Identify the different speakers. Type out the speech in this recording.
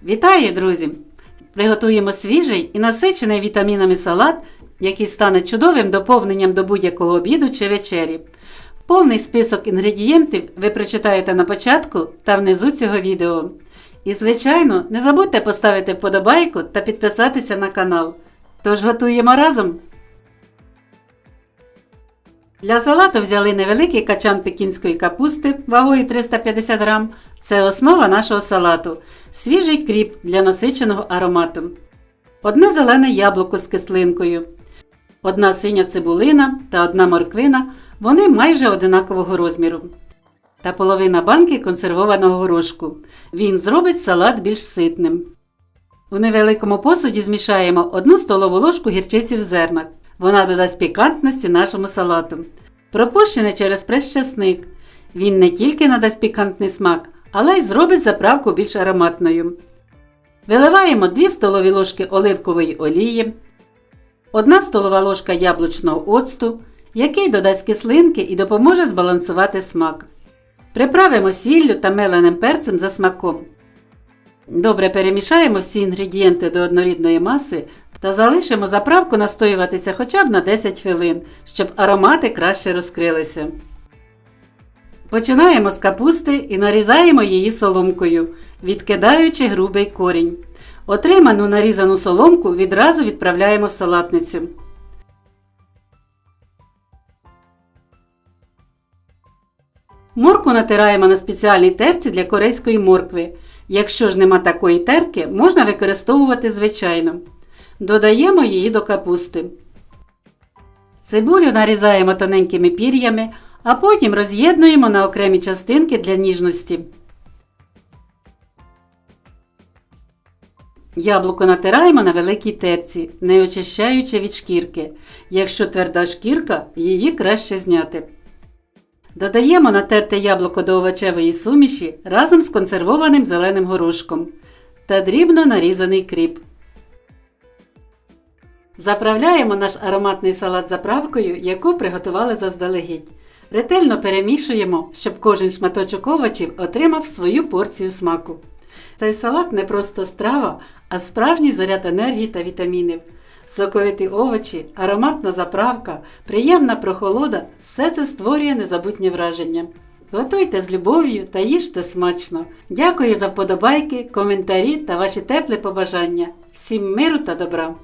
Speaker 1: Вітаю, друзі! Приготуємо свіжий і насичений вітамінами салат, який стане чудовим доповненням до будь-якого обіду чи вечері. Повний список інгредієнтів ви прочитаєте на початку та внизу цього відео. І, звичайно, не забудьте поставити вподобайку та підписатися на канал. Тож готуємо разом! Для салату взяли невеликий качан пекінської капусти вагою 350 грам. Це основа нашого салату. Свіжий кріп для насиченого аромату. Одне зелене яблуко з кислинкою. Одна синя цибулина та одна морквина. Вони майже одинакового розміру. Та половина банки консервованого горошку. Він зробить салат більш ситним. У невеликому посуді змішаємо 1 столову ложку гірчиці в зернах. Вона додасть пікантності нашому салату. Пропущений через прес-часник. Він не тільки надасть пікантний смак, але й зробить заправку більш ароматною. Виливаємо 2 столові ложки оливкової олії, 1 столова ложка яблучного оцту, який додасть кислинки і допоможе збалансувати смак. Приправимо сіллю та меленим перцем за смаком. Добре перемішаємо всі інгредієнти до однорідної маси та залишимо заправку настоюватися хоча б на 10 хвилин, щоб аромати краще розкрилися. Починаємо з капусти і нарізаємо її соломкою, відкидаючи грубий корінь. Отриману нарізану соломку відразу відправляємо в салатницю. Морку натираємо на спеціальній терці для корейської моркви. Якщо ж нема такої терки, можна використовувати звичайно. Додаємо її до капусти. Цибулю нарізаємо тоненькими пір'ями, а потім роз'єднуємо на окремі частинки для ніжності. Яблуко натираємо на великій терці, не очищаючи від шкірки. Якщо тверда шкірка, її краще зняти. Додаємо натерте яблуко до овочевої суміші разом з консервованим зеленим горошком та дрібно нарізаний кріп. Заправляємо наш ароматний салат заправкою, яку приготували заздалегідь. Ретельно перемішуємо, щоб кожен шматочок овочів отримав свою порцію смаку. Цей салат не просто страва, а справжній заряд енергії та вітамінів. Соковиті овочі, ароматна заправка, приємна прохолода все це створює незабутнє враження. Готуйте з любов'ю та їжте смачно. Дякую за вподобайки, коментарі та ваші теплі побажання. Всім миру та добра!